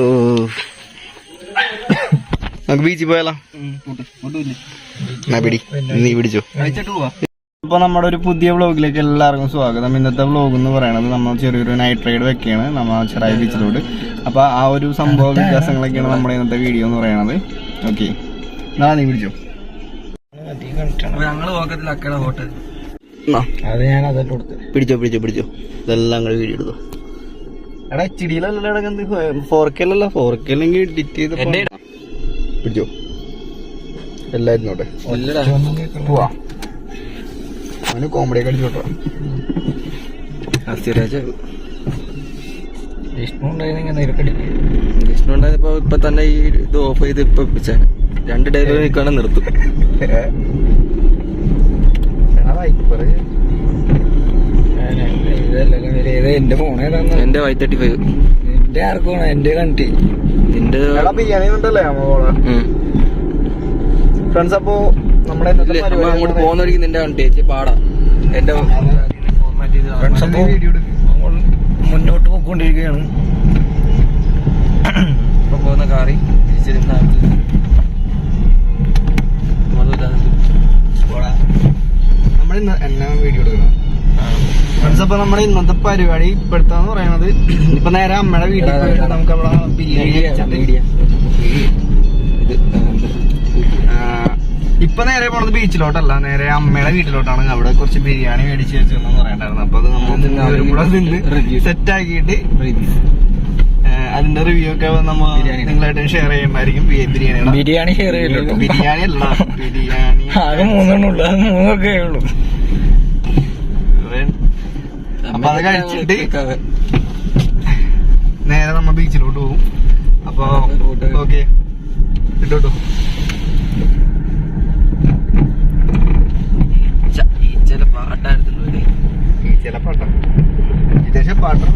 ഓ നമുക്ക് ബീച്ചിൽ പോയാലോ? പിടി നീ പിടിച്ചോ. അപ്പോൾ നമ്മുടെ ഒരു പുതിയ വ്ളോഗിലേക്ക് എല്ലാവർക്കും സ്വാഗതം. ഇന്നത്തെ വ്ളോഗ് എന്ന് പറയുന്നത് നമ്മൾ ചെറിയൊരു നൈറ്റ് റൈഡ് വെക്കുകയാണ്. നമ്മൾ ചെറായി ബീച്ചിലോട്ട് അപ്പോൾ ആ ഒരു സംഭവ വികാസങ്ങളൊക്കെയാണ് നമ്മുടെ ഇന്നത്തെ വീഡിയോ എന്ന് പറയുന്നത് ഓക്കെ എന്നാ നീ പിടിച്ചോ. ഞങ്ങൾ നോക്കത്തില്ല അക്കയുടെ ഹോട്ടൽ അത് ഞാൻ അതെല്ലാം കൊടുത്തു പിടിച്ചോ പിടിച്ചോ പിടിച്ചോ. ഇതെല്ലാം അങ്ങോട്ട് വീഡിയോ എടുത്തോ. എടാ എച്ച് ഡിയിലല്ല കിടക്കുന്നത് ഫോർ എഡിറ്റ് ചെയ്ത് പിടിച്ചോ. പോവാ. അവന് കോമഡി ഒക്കെ അടിച്ചോട്ടോ. വിഷ്ണു വിഷ്ണു ഉണ്ടായപ്പോ ഇപ്പൊ തന്നെ ഈ ഇത് ഓഫ് ചെയ്ത് ഇപ്പൊ വെച്ചാണ് രണ്ട് ഡയറി നിൽക്കാണ് നിർത്തും. എന്റെ ഫോൺ ഏതാണ് എന്റെ വൈ തേർട്ടി ഫൈവ് എന്റെ ആർക്കാണ് എന്റെ കണ്ടി. നിന്റെ ബിരിയാണി ഉണ്ടല്ലേ ഫ്രണ്ട്സ് അപ്പോ നമ്മുടെ അങ്ങോട്ട് പോകുന്ന വഴിക്ക് നിന്റെ കണ്ടേച്ച് പാടാ. എന്റെ Friends അപ്പോ അങ്ങോട്ട് മുന്നോട്ട് പോയിക്കൊണ്ടിരിക്കുകയാണ് ഇപ്പൊ പോകുന്ന കാറി തിരിച്ചിരുന്ന നമ്മൾ ഇന്ന് എന്നാ വീഡിയോ എടുക്കണം അപ്പൊ നമ്മുടെ ഇന്നത്തെ പരിപാടി ഇപ്പോഴത്തെന്ന് പറയണത് ഇപ്പൊ നേരെ അമ്മയുടെ വീട്ടിൽ പോയിട്ട് നമുക്ക് അവിടെ ബിരിയാണി ഇപ്പൊ നേരെ പോണത് ബീച്ചിലോട്ടല്ല നേരെ അമ്മയുടെ വീട്ടിലോട്ടാണ്. അവിടെ കുറച്ച് ബിരിയാണി മേടിച്ച് വെച്ചെന്ന് പറയണ്ടായിരുന്നു. അപ്പൊ അത് നമ്മൾ കൂടെ നിന്ന്. സെറ്റ് ആക്കിയിട്ട് അതിന്റെ റിവ്യൂ ഒക്കെ നമ്മ. നിങ്ങളായിട്ട് ഷെയർ ചെയ്യുമ്പോഴായിരിക്കും ബിരിയാണി ബിരിയാണി ഷെയർ ചെയ്യല്ലോ ബിരിയാണി അല്ല ബിരിയാണി ആകെ മൂന്നെണ്ണുള്ളൂ അത് മൂന്നൊക്കെ ഉള്ളു. അപ്പൊ അത് കഴിച്ചിട്ട് നേരെ നമ്മ ബീച്ചിലോട്ട് പോകും അപ്പൊ ഓക്കെ. ഇട്ടോട്ടോ. ചില പാട്ടായിരുന്നു ചില പാട്ട. വിദേശ പാട്ടറ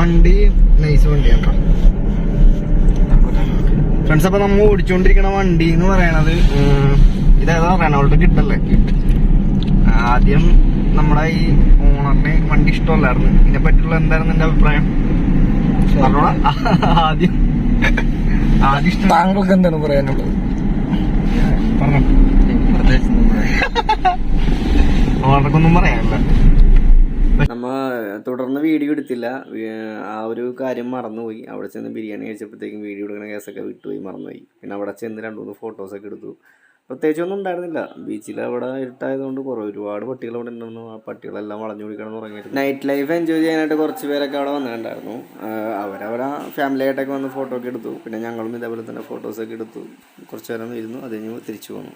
വണ്ടി നൈസ് വണ്ടിയാണ് ഫ്രണ്ട്സ് അപ്പൊ നമ്മൾ ഓടിച്ചോണ്ടിരിക്കണ വണ്ടി എന്ന് പറയണത് ഇതേതാ റെനോൾഡ് കിട്ടല്ലേ? ആദ്യം നമ്മുടെ ഈ ഓണറിന് വണ്ടി ഇഷ്ടമല്ലായിരുന്നു. ഇതിനെ പറ്റിയുള്ള എന്തായിരുന്നു എന്റെ അഭിപ്രായം? ആദ്യം. ആദ്യം ഇഷ്ടം. താങ്കൾക്ക് എന്താണ് പറയാനുള്ളത്? പറഞ്ഞു. ഓണർക്കൊന്നും പറയാനില്ല. തുടർന്ന് വീഡിയോ എടുത്തില്ല. ആ ഒരു കാര്യം മറന്നുപോയി. അവിടെ ചെന്ന് ബിരിയാണി കഴിച്ചപ്പോഴത്തേക്കും വീഡിയോ എടുക്കുന്ന കേസൊക്കെ വിട്ടുപോയി മറന്നുപോയി. പിന്നെ അവിടെ ചെന്ന് രണ്ട് മൂന്ന് ഫോട്ടോസൊക്കെ എടുത്തു. പ്രത്യേകിച്ചൊന്നും ഉണ്ടായിരുന്നില്ല. ബീച്ചിൽ അവിടെ ഇരുട്ടായതുകൊണ്ട് കുറേ ഒരുപാട് പട്ടികൾ അവിടെ ഉണ്ടായിരുന്നു ആ പട്ടികളെല്ലാം വളഞ്ഞു കുടിക്കണം തുടങ്ങിയിരുന്നു നൈറ്റ് ലൈഫ് എൻജോയ് ചെയ്യാനായിട്ട് കുറച്ച് പേരൊക്കെ അവിടെ വന്നിട്ടുണ്ടായിരുന്നു. അവരവരെ ഫാമിലി ആയിട്ടൊക്കെ വന്ന് ഫോട്ടോ ഒക്കെ എടുത്തു. പിന്നെ ഞങ്ങളും ഇതേപോലെ തന്നെ ഫോട്ടോസൊക്കെ എടുത്തു. കുറച്ച് നേരം ഇരുന്നു. അത് കഴിഞ്ഞ് തിരിച്ചു പോന്നു.